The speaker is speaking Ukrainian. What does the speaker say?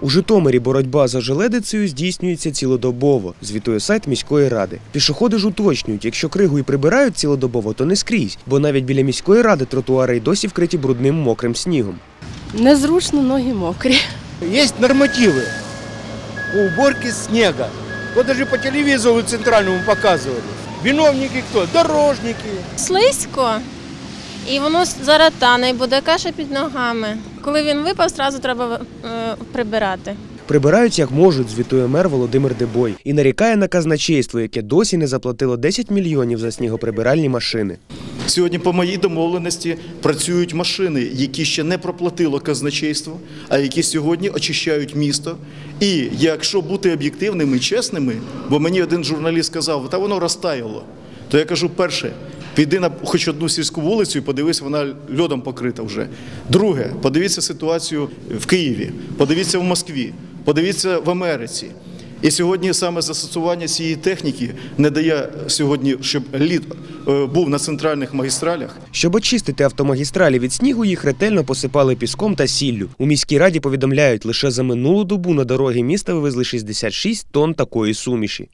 У Житомирі боротьба за желедицею здійснюється цілодобово, звітує сайт міської ради. Пішоходи ж уточнюють, якщо кригу і прибирають цілодобово, то не скрізь, бо навіть біля міської ради тротуари й досі вкриті брудним мокрим снігом. Незручно, ноги мокрі. Есть нормативы по уборке снега. Вот даже по телевизору центральному показывали. Виновники кто? Дорожники. слизько, і воно зараз тане, і буде каша під ногами. Коли він випав, одразу треба е, прибирати. Прибирають як можуть, звітує мер Володимир Дебой, і нарікає на казначейство, яке досі не заплатило 10 мільйонів за снігоприбиральні машини. Сьогодні по моїй домовленості працюють машини, які ще не проплатило казначейство, а які сьогодні очищають місто. І якщо бути об'єктивними і чесними, бо мені один журналіст сказав, та воно розтаяло, то я кажу, перше, піди на хоч одну сільську вулицю і подивись, вона льодом покрита вже. Друге, подивіться ситуацію в Києві, подивіться в Москві, подивіться в Америці. І сьогодні саме застосування цієї техніки не дає сьогодні, щоб лід е, був на центральних магістралях. Щоб очистити автомагістралі від снігу, їх ретельно посипали піском та сіллю. У міській раді повідомляють, лише за минулу добу на дороги міста вивезли 66 тонн такої суміші.